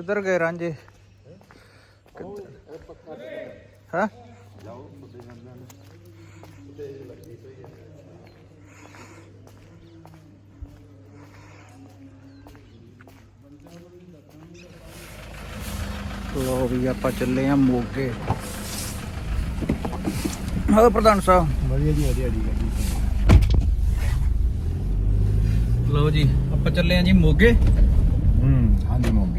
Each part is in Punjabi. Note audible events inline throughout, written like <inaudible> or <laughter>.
ਕਿੱਧਰ ਗਏ ਰਾਂਝੇ ਹਾਂ ਲੋ ਵੀ ਆਪਾਂ ਚੱਲੇ ਆ ਮੋਗੇ ਹਾਂ ਪ੍ਰਧਾਨ ਸਾਹਿਬ ਵਧੀਆ ਜੀ ਵਧੀਆ ਜੀ ਲਓ ਜੀ ਆਪਾਂ ਚੱਲੇ ਆ ਜੀ ਮੋਗੇ ਹੂੰ ਹਾਂਜੀ ਮੋਗੀ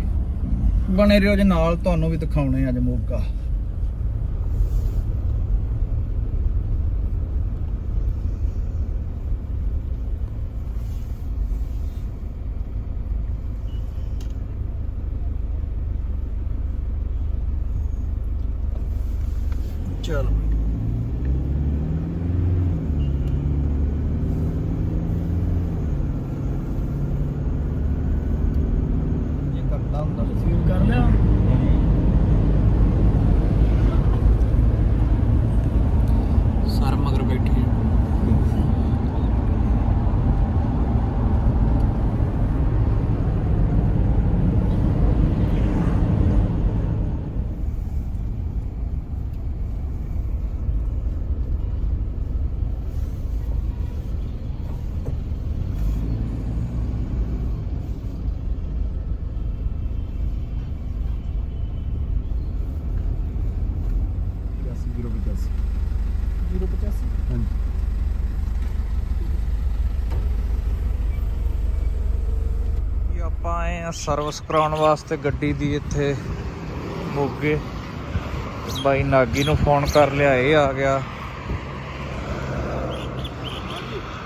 ਬਣੇ ਰਹੋ ਜੀ ਨਾਲ ਤੁਹਾਨੂੰ ਵੀ ਦਿਖਾਉਣੇ ਅੱਜ ਮੋਗਾ ਚਲੋ ਇਹ ਕਰਦਾ ਹੁੰਦਾ ਸੀਨ ਕਰ ਲਿਆ ਸਰ ਮਗਰ ਬੈਠੇ ਜ਼ੀਰੋ 85 ਜ਼ੀਰੋ 85 ਹਾਂਜੀ ਇਹ ਆਪਾਂ ਆਏ ਆ ਸਰਵਿਸ ਕਰਾਉਣ ਵਾਸਤੇ ਗੱਡੀ ਦੀ ਇੱਥੇ ਮੋਗੇ। ਬਾਈ ਨਾਗੀ ਨੂੰ ਫੋਨ ਕਰ ਲਿਆ ਇਹ ਆ ਗਿਆ।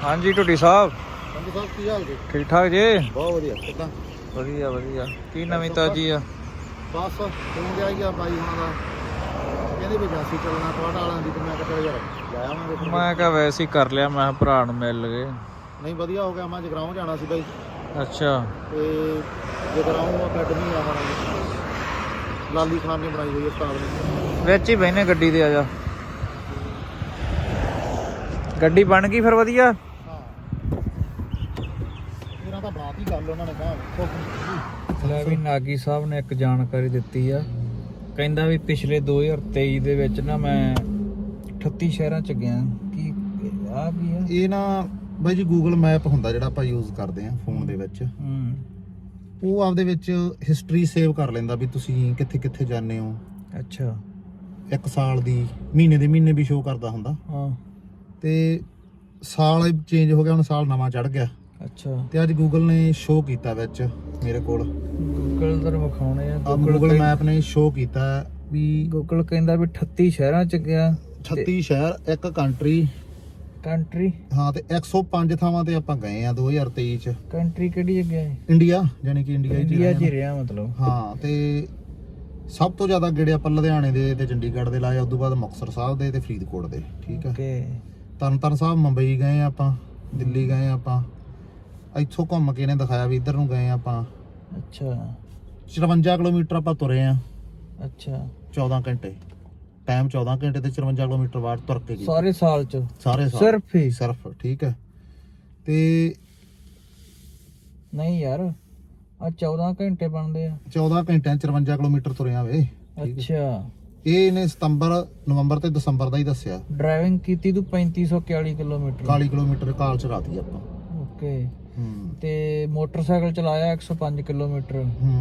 ਹਾਂਜੀ ਟੁੱਟੀ ਸਾਹਿਬ। ਸੰਧੂ ਸਾਹਿਬ ਕੀ ਹਾਲ ਜੀ? ਠੀਕ ਠਾਕ ਜੀ? ਬਹੁਤ ਵਧੀਆ ਕਿਦਾਂ? ਵਧੀਆ ਵਧੀਆ। ਕੀ ਨਵੀਂ ਤਾਜੀ ਆ? ਬਸ ਫੋਨ ਗਿਆ ਗਿਆ ਬਾਈ ਹੁਣਾਂ ਦਾ। ਕਹਿੰਦੇ ਵੀ ਜਾਸੀ ਚੱਲਣਾ ਤੁਹਾਡਾ ਵਾਲਿਆਂ ਦੀ ਤੇ ਮੈਂ ਕਿਹਾ ਚੱਲ ਯਾਰ ਜਾਇਆ ਮੈਂ ਮੈਂ ਕਿਹਾ ਵੈਸੇ ਹੀ ਕਰ ਲਿਆ ਮੈਂ ਭਰਾ ਨੂੰ ਮਿਲ ਗਏ। ਨਹੀਂ ਵਧੀਆ ਹੋ ਗਿਆ ਮੈਂ ਜਗਰਾਉਂ ਜਾਣਾ ਸੀ ਬਾਈ। ਅੱਛਾ। ਤੇ ਜਗਰਾਉਂ ਅਕੈਡਮੀ ਆ ਹੁਣ ਲਾਲੀ ਖਾਨ ਨੇ ਬਣਾਈ ਹੋਈ ਹੈ ਉਸਤਾਦ ਨੇ ਵਿੱਚ ਹੀ ਬਹਿਨੇ ਗੱਡੀ ਦੇ ਆ ਜਾ। ਗੱਡੀ ਬਣ ਗਈ ਫਿਰ ਵਧੀਆ। ਇਹਨਾਂ ਤਾਂ ਬਣਾਤੀ ਗੱਲ ਉਹਨਾਂ ਨੇ ਕਹਾ ਲੈ ਵੀ ਨਾਗੀ ਸਾਹਿਬ ਨੇ ਇੱਕ ਜਾਣਕਾਰੀ ਦਿੱਤੀ ਆ। ਕਹਿੰਦਾ ਵੀ ਪਿਛਲੇ 2023 ਦੇ ਵਿੱਚ ਨਾ ਮੈਂ 38 ਸ਼ਹਿਰਾਂ ਚ ਗਿਆ। ਕੀ ਆ ਕੀ ਆ? ਇਹ ਨਾ ਬਾਈ ਜੀ ਗੂਗਲ ਮੈਪ ਹੁੰਦਾ ਜਿਹੜਾ ਆਪਾਂ ਯੂਜ਼ ਕਰਦੇ ਆ ਫੋਨ ਦੇ ਵਿੱਚ। ਹੂੰ। ਉਹ ਆਪਦੇ ਵਿੱਚ ਹਿਸਟਰੀ ਸੇਵ ਕਰ ਲੈਂਦਾ ਵੀ ਤੁਸੀਂ ਕਿੱਥੇ ਕਿੱਥੇ ਜਾਂਦੇ ਹੋ। ਅੱਛਾ। ਇੱਕ ਸਾਲ ਦੀ ਮਹੀਨੇ ਦੇ ਮਹੀਨੇ ਵੀ ਸ਼ੋਅ ਕਰਦਾ ਹੁੰਦਾ। ਹਾਂ। ਤੇ ਸਾਲ ਚੇਂਜ ਹੋ ਗਿਆ ਹੁਣ ਸਾਲ ਨਵਾਂ ਚੜ ਗਿਆ। ਅੱਛਾ। ਤੇ ਅੱਜ ਗੂਗਲ ਨੇ ਸ਼ੋਅ ਕੀਤਾ ਵਿੱਚ ਮੇਰੇ ਕੋਲ। ਗੂਗਲ ਦਰ ਵਿਖਾਉਣੇ ਆ ਆ ਗੂਗਲ ਮੈਪ ਨੇ ਸ਼ੋਅ ਕੀਤਾ ਵੀ ਗੂਗਲ ਕਹਿੰਦਾ ਵੀ 38 ਸ਼ਹਿਰਾਂ ਚ ਗਿਆ। 36 ਸ਼ਹਿਰ ਇੱਕ ਕੰਟਰੀ ਕੰਟਰੀ ਹਾਂ ਤੇ 105 ਥਾਵਾਂ ਤੇ ਆਪਾਂ ਗਏ ਆ 2023 ਚ। ਕੰਟਰੀ ਕਿਹੜੀ ਜਗ੍ਹਾ ਹੈ? ਇੰਡੀਆ ਯਾਨੀ ਕਿ ਇੰਡੀਆ ਹੀ ਇੰਡੀਆ ਚ ਰਹੇ ਹੀ ਆ। ਰਿਹਾ ਮਤਲਬ। ਹਾਂ ਤੇ ਸਭ ਤੋਂ ਜ਼ਿਆਦਾ ਗੇੜੇ ਆਪਾਂ ਲੁਧਿਆਣੇ ਦੇ ਤੇ ਚੰਡੀਗੜ੍ਹ ਦੇ ਲਾਏ ਉਸ ਤੋਂ ਬਾਅਦ ਮੁਕਤਸਰ ਸਾਹਿਬ ਦੇ ਤੇ ਫਰੀਦਕੋਟ ਦੇ ਠੀਕ ਹੈ ਓਕੇ ਤਰਨਤਾਰਨ ਸਾਹਿਬ ਮੁੰਬਈ ਗਏ ਆ ਆਪਾਂ ਦਿੱਲੀ ਗਏ ਆ ਆਪਾਂ। ਇੱਥੋਂ ਘੁੰਮ ਕੇ ਇਹਨੇ ਦਿਖਾਇਆ ਵੀ ਇੱਧਰ ਨੂੰ ਗਏ ਆ ਆਪਾਂ। ਅੱਛਾ। 54 ਕਿਲੋਮੀਟਰ ਆਪਾਂ ਤੁਰੇ ਆ। ਅੱਛਾ। 14 ਘੰਟੇ। ਟਾਈਮ 14 ਘੰਟੇ ਤੇ 54 ਕਿਲੋਮੀਟਰ ਬਾਅਦ ਤੁਰ ਕੇ ਗਏ ਸਾਰੇ ਸਾਲ ਚ ਸਾਰੇ ਸਾਲ ਸਿਰਫ ਹੀ ਸਿਰਫ ਠੀਕ ਹੈ ਤੇ ਨਹੀਂ ਯਾਰ ਆ 14 ਘੰਟੇ ਬਣਦੇ ਆ 14 ਘੰਟਿਆਂ 'ਚ 54 ਕਿਲੋਮੀਟਰ ਤੁਰਿਆ ਵੇ ਠੀਕ ਹੈ। ਅੱਛਾ ਇਹ ਇਹਨੇ ਸਤੰਬਰ ਨਵੰਬਰ ਤੇ ਦਸੰਬਰ ਦਾ ਹੀ ਦੱਸਿਆ ਡਰਾਈਵਿੰਗ ਕੀਤੀ ਤੂੰ 3541 ਕਿਲੋਮੀਟਰ 40 ਕਿਲੋਮੀਟਰ ਕਾਲ ਚਲਾਤੀ ਆਪਾਂ। ਓਕੇ ਹੂੰ ਤੇ ਮੋਟਰਸਾਈਕਲ ਚਲਾਇਆ 105 ਕਿਲੋਮੀਟਰ ਹੂੰ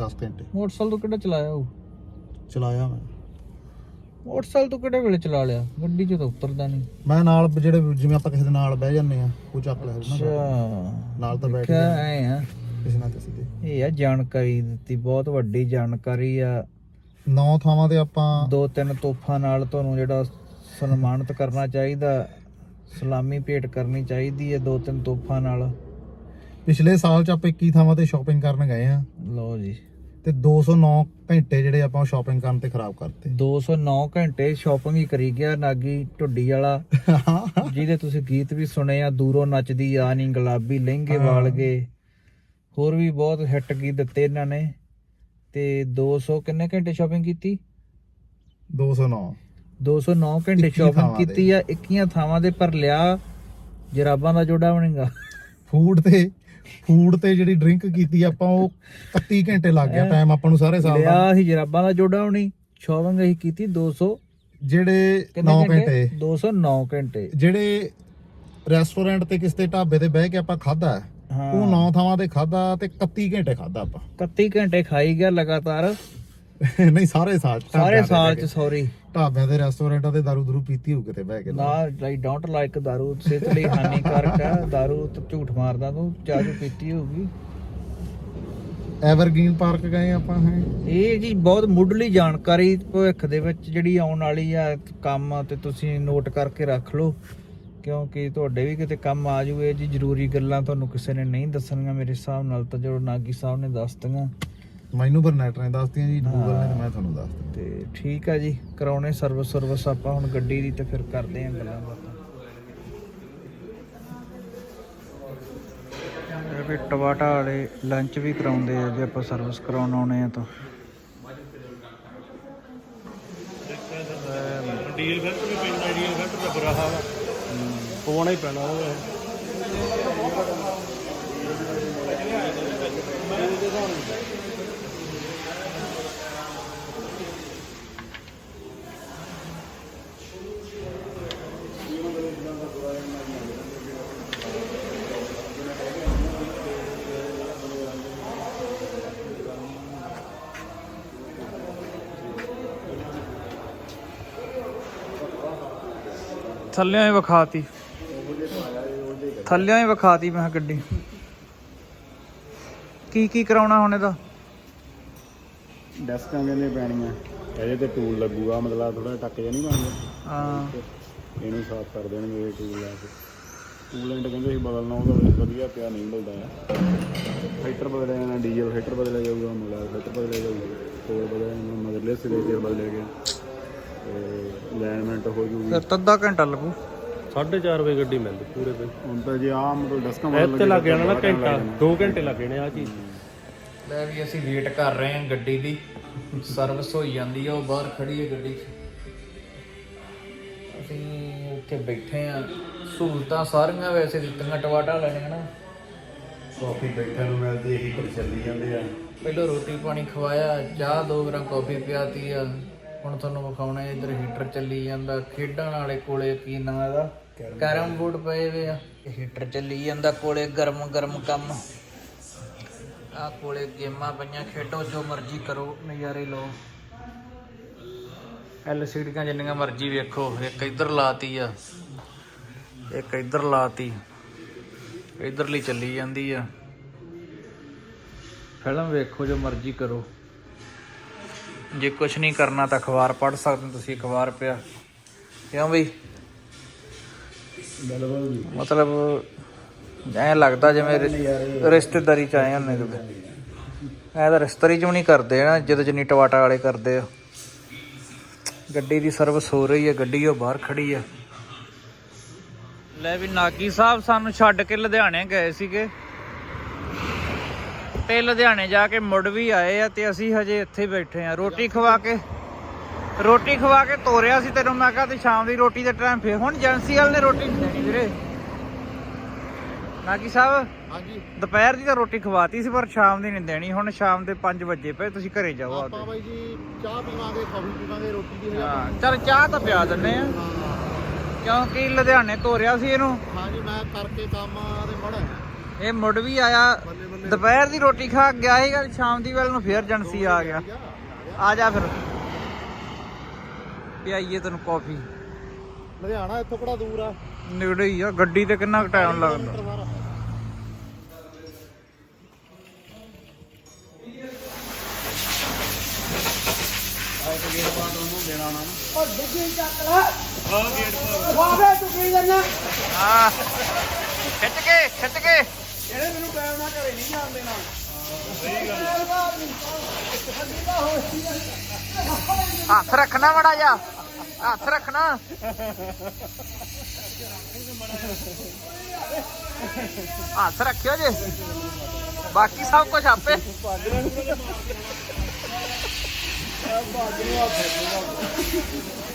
10 ਘੰਟੇ ਮੋਟਰਸਾਈਕਲ ਤੂੰ ਕਿਹੜਾ ਚਲਾਇਆ ਉਹ ਚਲਾਇਆ ਮੈਂ ਮੋਟਰਸਾਈਕਲ ਤੂੰ ਕਿਹੜੇ ਵੇਲੇ ਚਲਾ ਲਿਆ? ਗੱਡੀ 'ਚ ਤਾਂ ਉਤਰਦਾ ਨਹੀਂ। ਮੈਂ ਨਾਲ ਜਿਹੜੇ ਜਿਵੇਂ ਆਪਾਂ ਕਿਸੇ ਦੇ ਨਾਲ ਬਹਿ ਜਾਂਦੇ ਆ ਉਹ ਚੱਕ ਲੈ ਅੱਛਾ। ਨਾਲ ਤਾਂ ਬੈਠ ਕੇ ਐ ਆ। ਕਿਸੇ ਨਾਲ ਕਿਸੇ ਦੇ ਇਹ ਆ ਜਾਣਕਾਰੀ ਦਿੱਤੀ ਬਹੁਤ ਵੱਡੀ ਜਾਣਕਾਰੀ ਆ। ਨੌ ਥਾਵਾਂ ਤੇ ਆਪਾਂ ਦੋ ਤਿੰਨ ਤੋਹਫਾ ਨਾਲ ਤੁਹਾਨੂੰ ਜਿਹੜਾ ਸਨਮਾਨਿਤ ਕਰਨਾ ਚਾਹੀਦਾ ਸਲਾਮੀ ਭੇਟ ਕਰਨੀ ਚਾਹੀਦੀ ਹੈ ਦੋ ਤਿੰਨ ਤੋਹਫਾ ਨਾਲ। ਪਿਛਲੇ ਸਾਲ ਚ ਆਪਾਂ 21 ਥਾਵਾਂ ਤੇ ਸ਼ਾਪਿੰਗ ਕਰਨ ਗਏ ਆ ਲਓ ਜੀ। ਤੇ 209 ਘੰਟੇ ਜਿਹੜੇ ਆਪਾਂ ਸ਼ਾਪਿੰਗ ਕਰਨ ਤੇ ਖਰਾਬ ਕਰਤੇ। 209 ਘੰਟੇ ਸ਼ਾਪਿੰਗ ਹੀ ਕਰੀ ਗਿਆ ਨਾਗੀ ਢੁੱਡੀ ਵਾਲਾ। ਜਿਹਦੇ ਤੁਸੀਂ ਗੀਤ ਵੀ ਸੁਣੇ ਆ ਦੂਰੋਂ ਨੱਚਦੀ ਆ ਨੀ ਗੁਲਾਬੀ ਲਹਿੰਗੇ। ਵਾਲ ਗਏ। ਹੋਰ ਵੀ ਬਹੁਤ ਹਿੱਟ ਗੀਤ ਦਿੱਤੇ ਇਹਨਾਂ ਨੇ। ਤੇ 200 ਕਿੰਨੇ ਘੰਟੇ ਸ਼ਾਪਿੰਗ ਕੀਤੀ? 209 209 ਘੰਟੇ 21 ਸ਼ਾਪਿੰਗ। ਕੀਤੀ ਆ 21 ਥਾਵਾਂ ਦੇ ਪਰ ਲਿਆ ਜਰਾਬਾਂ ਦਾ ਜੋੜਾ ਬਣੇਗਾ। ਫੂਡ ਤੇ ਫੂਡ ਤੇ ਜਿਹੜੀ ਡਰਿੰਕ ਕੀਤੀ ਆਪਾਂ ਉਹ 31 ਘੰਟੇ ਲੱਗ ਗਿਆ ਟਾਈਮ ਆਪਾਂ ਨੂੰ ਸਾਰੇ ਸਾਲ ਦਾ। ਲਿਆ ਸੀ ਜਰਾਬਾਂ ਦਾ ਜੋੜਾ ਹੋਣੀ ਸ਼ਾਪਿੰਗ ਅਸੀਂ ਕੀਤੀ 200 ਜਿਹੜੇ ਕਿੰਨੇ 9 ਘੰਟੇ? 209 ਘੰਟੇ। ਜਿਹੜੇ ਰੈਸਟੋਰੈਂਟ ਤੇ ਕਿਸੇ ਢਾਬੇ ਤੇ ਬਹਿ ਕੇ ਆਪਾਂ ਖਾਦਾ ਉਹ 9 ਥਾਵਾਂ ਤੇ ਖਾਦਾ ਤੇ 31 ਘੰਟੇ ਖਾਦਾ ਆਪਾਂ। 31 ਘੰਟੇ ਖਾਈ ਗਿਆ ਲਗਾਤਾਰ। <laughs> ਨਹੀਂ ਸਾਰੇ ਸਾਲ ਸਾਰੇ ਸਾਲ ਚ। ਸੌਰੀ ਢਾਬਿਆਂ ਦੇ ਰੈਸਟੋਰੈਂਟਾਂ ਤੇ ਦਾਰੂ ਦਰੂ ਪੀਤੀ ਹੋਊ ਕਿਤੇ ਬਹਿ ਕੇ ਨਾ ਲਾਈ ਡੋਂਟ ਲਾਈਕ ਦਾਰੂ। ਸਿਹਤ ਲਈ ਹਾਨੀਕਾਰਕ ਹੈ ਦਾਰੂ ਤੇ ਝੂਠ ਮਾਰਦਾ ਤੂੰ ਚਾਹੂ ਪੀਤੀ ਹੋਊਗੀ। ਐਵਰਗ੍ਰੀਨ ਪਾਰਕ ਗਏ ਆਪਾਂ ਹੈ। ਇਹ ਜੀ ਬਹੁਤ ਮੁੱਢਲੀ ਜਾਣਕਾਰੀ ਭਵਿੱਖ ਦੇ ਵਿੱਚ ਜਿਹੜੀ ਆਉਣ ਵਾਲੀ ਆ ਕੰਮ ਤੇ ਤੁਸੀਂ ਨੋਟ ਕਰਕੇ ਰੱਖ ਲਓ। ਕਿਉਂਕਿ ਤੁਹਾਡੇ ਵੀ ਕਿਤੇ ਕੰਮ ਆ ਜੂਏ ਜੀ ਜ਼ਰੂਰੀ ਗੱਲਾਂ ਤੁਹਾਨੂੰ ਕਿਸੇ ਨੇ ਨਹੀਂ ਦੱਸਣੀਆਂ। ਮੇਰੇ ਹਿਸਾਬ ਨਾਲ ਤਾਂ ਜੋ ਨਾਗੀ ਸਾਹਿਬ ਨੇ ਦੱਸ ਮੈਨੂੰ ਪਰ ਨੈਟ ਨੇ ਦੱਸਤੀਆਂ ਜੀ ਗੂਗਲ ਨੇ ਤੇ ਮੈਂ ਤੁਹਾਨੂੰ ਦੱਸ ਦਿੱਤਾ ਤੇ ਠੀਕ ਆ ਜੀ ਕਰਾਉਣੇ ਸਰਵਿਸ ਸਰਵਿਸ ਆਪਾਂ ਹੁਣ ਗੱਡੀ ਦੀ ਤੇ ਫਿਰ ਕਰਦੇ ਆਂ ਗੱਲਾਂ ਬਾਤਾਂ। ਇਹ ਵੀ ਟਵਾਟਾ ਵਾਲੇ ਲੰਚ ਵੀ ਕਰਾਉਂਦੇ ਆ ਜੇ ਆਪਾਂ ਸਰਵਿਸ ਕਰਾਉਣ ਆਉਣੇ ਆ ਤਾਂ। ਡੀਲ ਫਿਲਟਰ ਵੀ ਪੈਂਦਾ ਡੀਲ ਫਿਲਟਰ ਦਾ ਬੁਰਾ ਹਾਲ ਆ ਪਵਾਉਣਾ ਹੀ। ਪੈਣਾ ਉਹ ਥੱਲਿਆਂ ਹੀ ਵਿਖਾਤੀ। ਥੱਲਿਆਂ ਹੀ ਵਿਖਾਤੀ ਮੈਂ ਕਿਹਾ ਗੱਡੀ। ਕੀ ਕੀ ਕਰਾਉਣਾ ਹੁਣ ਇਹਦਾ? ਡੈਸਕਾਂ ਕਹਿੰਦੇ ਪੈਣੀਆਂ? ਇਹਦੇ ਤੇ ਟੂਲ ਲੱਗੂਗਾ ਮਤਲਬ ਥੋੜਾ ਟੱਕ ਜਿਹਾ ਨਹੀਂ ਬਣਦਾ। ਹਾਂ। ਇਹਨੂੰ ਸਾਫ਼ ਕਰ ਦੇਣਗੇ ਇਹ ਟੂਲ ਲਾ ਕੇ। ਕੂਲੈਂਟ ਕਹਿੰਦੇ ਸੀ ਬਦਲਣਾ ਉਹਦਾ ਵਧੀਆ ਪਿਆ ਨਹੀਂ ਮਿਲਦਾ ਆ ਫਿਲਟਰ ਬਦਲਿਆ ਜਾਣਾ ਡੀਜ਼ਲ ਫਿਲਟਰ ਬਦਲਿਆ ਜਾਊਗਾ ਮੋਬਾਈਲ ਫਿਲਟਰ ਬਦਲਿਆ ਜਾਊਗਾ। ਤੇਲ ਬਦਲਿਆ ਜਾਣਾ ਮਦਰਲੇ ਸਿਰੇ ਤੇਲ ਬਦਲਿਆ ਗਿਆ। ਤੇ ਅਲਾਈਨਮੈਂਟ ਹੋ ਜੂਗੀ। ਫਿਰ ਤਾਂ ਅੱਧਾ ਘੰਟਾ ਲੱਗੂ। 4:30 ਵਜੇ ਗੱਡੀ ਮਿਲਦੀ ਪੂਰੇ ਦਿਨ। ਹੁਣ ਤਾਂ ਜੇ ਆ ਮਤਲਬ ਡਸਕਾਂ ਇੱਥੇ ਲੱਗ ਜਾਣਾ ਨਾ ਘੰਟਾ 2 ਘੰਟੇ ਲੱਗ ਜਾਣੇ ਆ ਚੀਜ਼। ਲੈ ਵੀ ਅਸੀਂ ਵੇਟ ਕਰ ਰਹੇ ਹਾਂ ਗੱਡੀ ਦੀ। ਸਰਵਿਸ ਹੋਈ ਜਾਂਦੀ ਆ ਉਹ ਬਾਹਰ ਖੜੀ ਹੈ ਗੱਡੀ ਅਸੀਂ ਉੱਥੇ ਬੈਠੇ ਆ ਸਹੂਲਤਾਂ ਸਾਰੀਆਂ ਵੈਸੇ ਦਿੱਤੀਆਂ ਟਵਾਟਾ ਲੈਣੇ ਨਾ ਕਾਫੀ ਬੈਠਣ ਨੂੰ ਮਿਲਦੀ ਇਹੀ ਪਰ ਚੱਲੀ ਜਾਂਦੇ ਆ। ਪਹਿਲਾਂ ਰੋਟੀ ਪਾਣੀ ਖਵਾਇਆ ਚਾਹ ਦੋ ਗ੍ਰਾਮ ਕਾਫੀ ਪਿਆਤੀ ਆ। ਹੁਣ ਤੁਹਾਨੂੰ ਵਿਖਾਉਣਾ ਇੱਧਰ ਹੀਟਰ ਚੱਲੀ ਜਾਂਦਾ ਖੇਡਣ ਵਾਲੇ ਕੋਲੇ ਕੀ ਨਾਂ ਇਹਦਾ। ਕੈਰਮ ਬੋਰਡ ਪਏ ਵੇ ਆ। ਹੀਟਰ ਚੱਲੀ ਜਾਂਦਾ ਕੋਲੇ, ਗਰਮ ਗਰਮ ਕੰਮ। ਆ ਕੋਲੇ ਗੇਮਾਂ ਪਈਆਂ, ਖੇਡੋ ਜੋ ਮਰਜ਼ੀ ਕਰੋ, ਨਜ਼ਾਰੇ ਲਓ। ਐਲਸੀਡੀਆਂ ਜਿੰਨੀਆਂ ਮਰਜ਼ੀ ਵੇਖੋ, ਇੱਕ ਇੱਧਰ ਲਾਤੀ ਆ, ਇੱਕ ਇੱਧਰ ਲਾਤੀ। ਇੱਧਰਲੀ ਚੱਲੀ ਜਾਂਦੀ ਆ। ਫਿਲਮ ਵੇਖੋ ਜੋ ਮਰਜ਼ੀ ਕਰੋ। ਜੇ ਕੁਝ ਨਹੀਂ ਕਰਨਾ ਤਾਂ ਅਖਬਾਰ ਪੜ੍ਹ ਸਕਦੇ ਹੋ ਤੁਸੀਂ ਅਖਬਾਰ ਪਿਆ। ਕਿਉਂ ਬਈ? ਮਤਲਬ ਐਂ ਲੱਗਦਾ ਜਿਵੇਂ ਰਿਸ਼ਤੇਦਾਰੀ ਚ ਆਏ ਹੁੰਨੇ ਕਿਤੇ। ਐ ਤਾਂ ਰਿਸ਼ਤੇਦਾਰੀ ਚ ਵੀ ਨਹੀਂ ਕਰਦੇ ਨਾ ਜਦੋਂ ਜਿੰਨੀ ਟਵਾਟਾ ਵਾਲੇ ਕਰਦੇ ਆ। ਗੱਡੀ ਦੀ ਸਰਵਿਸ ਹੋ ਰਹੀ ਹੈ ਗੱਡੀ ਉਹ ਬਾਹਰ ਖੜੀ ਆ। ਲੈ ਵੀ ਨਾਗੀ ਸਾਹਿਬ ਸਾਨੂੰ ਛੱਡ ਕੇ ਲੁਧਿਆਣੇ ਗਏ ਸੀਗੇ। ਤੇ ਲੁਧਿਆਣੇ ਜਾ ਕੇ ਮੁੜ ਵੀ ਆਏ ਆ ਤੇ ਅਸੀਂ ਹਜੇ ਇੱਥੇ ਬੈਠੇ ਆ। ਰੋਟੀ ਖਵਾ ਕੇ ਰੋਟੀ ਖਵਾ ਕੇ ਤੋਰਿਆ ਸੀ ਤੈਨੂੰ ਮੈਂ ਕਿਹਾ ਤੇ ਸ਼ਾਮ ਦੀ ਰੋਟੀ ਦਾ ਟਾਈਮ ਫੇਰ ਹੁਣ ਏਜੰਸੀ ਵਾਲੇ ਨੇ ਰੋਟੀ ਨਹੀਂ ਦੇਣੀ ਵੀਰੇ। ਨਾਗੀ ਸਾਹਿਬ ਹਾਂਜੀ। ਦੁਪਹਿਰ ਦੀ ਤਾਂ ਰੋਟੀ ਖਵਾਤੀ ਸੀ ਪਰ ਸ਼ਾਮ ਦੀ ਨਹੀਂ ਦੇਣੀ। ਹੁਣ ਸ਼ਾਮ ਦੇ 5 ਵਜੇ ਪਏ ਤੁਸੀਂ ਘਰੇ ਜਾਓ ਆਪਾਂ ਬਾਈ ਜੀ ਚਾਹ ਪੀਵਾਂਗੇ ਕਾਫੀ ਪੀਵਾਂਗੇ ਰੋਟੀ ਦੀ ਹਾਂ ਚਲ ਚਾਹ ਤਾਂ ਪਿਆ ਦਿੰਨੇ ਆ। ਕਿਉਂਕਿ ਲੁਧਿਆਣੇ ਤੋਰਿਆ ਸੀ ਇਹਨੂੰ। ਹਾਂਜੀ ਮੈਂ ਕਰਕੇ ਕੰਮ ਤੇ ਮੜਾ। ਇਹ ਮੁੜ ਵੀ ਆਇਆ। ਦੁਪਹਿਰ ਦੀ ਰੋਟੀ ਖਾ ਕੇ ਗਿਆ ਸੀਗਾ ਸ਼ਾਮ ਦੀ ਵੇਲੇ ਨੂੰ ਫੇਰ ਏਜੰਸੀ ਆ ਗਿਆ। ਆ ਜਾ ਫਿਰ। ਪਿਆਈਏ ਤੈਨੂੰ ਕਾਫੀ। ਲੁਧਿਆਣਾ ਇੱਥੋਂ ਕਿਹੜਾ ਦੂਰ ਆ? ਨੇੜੇ ਹੀ ਆ ਗੱਡੀ ਤੇ ਕਿੰਨਾ ਟਾਈਮ ਲੱਗਦਾ। ਸਾਰਾ। ਹਾਂ। ਖਿੱਚ ਕੇ ਖਿੱਚ ਕੇ। ਇਹਨੇ ਮੈਨੂੰ ਟਾਈਮ ਨਾਲ ਘਰੇ ਨਹੀਂ ਜਾਣ ਦੇਣਾ। ਹੱਥ ਰੱਖਣਾ ਮੜਾ ਜਾ। ਹੱਥ ਰੱਖਣਾ। ਹੱਥ ਰੱਖਿਓ ਜੇ। ਬਾਕੀ ਸਭ ਕੁਝ ਆਪੇ।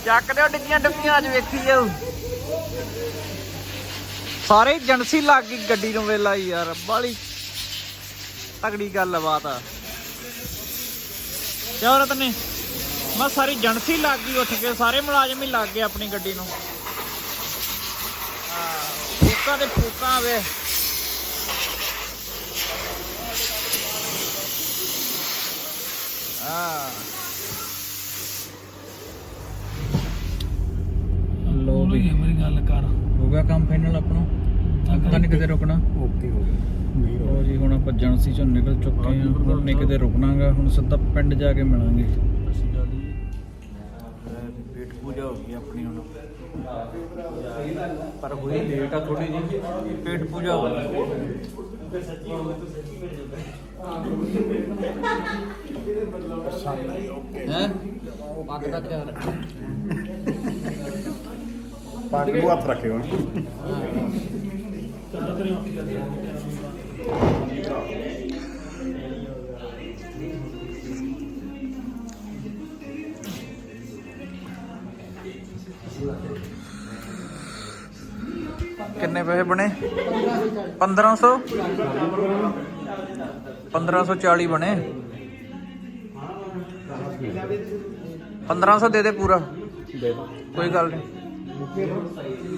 ਚੱਕ ਦਿਓ ਡਿੱਗੀਆਂ ਡੱਬੀਆਂ ਅੱਜ ਵੇਖੀ ਜਾਓ ਸਾਰੇ ਏਜੰਸੀ ਲੱਗ ਗਈ ਗੱਡੀ ਨੂੰ ਵੇਲਾ ਯਾਰ ਬਾਲੀ ਤਗੜੀ ਗੱਲ ਬਾਤ ਆ ਕਿਉਂ ਰਤਨੇ ਮੈਂ ਸਾਰੀ ਜਣਸੀ ਲੱਗ ਗਈ ਉੱਠ ਕੇ ਸਾਰੇ ਮੁਲਾਜ਼ਮ ਹੀ ਲੱਗ ਗਏ ਆਪਣੀ ਗੱਡੀ ਨੂੰ। ਹਾਂ, ਫੂਕਾਂ ਤੇ ਫੂਕਾਂ ਵੇ। ਆ ਲੋ ਵੀ ਮੇਰੀ ਗੱਲ ਕਰ। ਹੋ ਗਿਆ ਕੰਮ ਫਾਈਨਲ ਆਪਣਾ? ਤਾਂ ਨਹੀਂ ਕਿਤੇ ਰੁਕਣਾ? ਓਕੇ ਹੋ ਗਿਆ ਲੋ ਜੀ ਹੁਣ ਆਪਾਂ ਏਜੰਸੀ ਚੋਂ ਨਿਕਲ ਚੁੱਕੇ ਹਾਂ। ਹੁਣ ਨਹੀਂ ਕਿਤੇ ਰੁਕਣਾਗਾ। ਹੁਣ ਸਿੱਧਾ ਪਿੰਡ ਜਾ ਕੇ ਮਿਲਾਂਗੇ। ਪੇਟ ਪੂਜਾ ਹੋ ਗਈ ਆਪਣੀ ਹੁਣ। ਪਰ ਹੋਈ ਲੇਟ ਆ ਥੋੜੀ ਜੀ ਪੇਟ ਪੂਜਾ ਹੋ ਗਈ। ਹੈ ਪੱਗ ਦਾ ਖਿਆਲ ਰੱਖੋ ਪੱਗ ਨੂੰ ਹੱਥ ਰੱਖੇ ਹੁਣ ਕਿੰਨੇ ਪੈਸੇ ਬਣੇ 1500 1540 ਬਣੇ 1500 ਦੇ ਦੇ ਪੂਰਾ ਦੇ ਕੋਈ ਗੱਲ ਨਹੀਂ Yeah.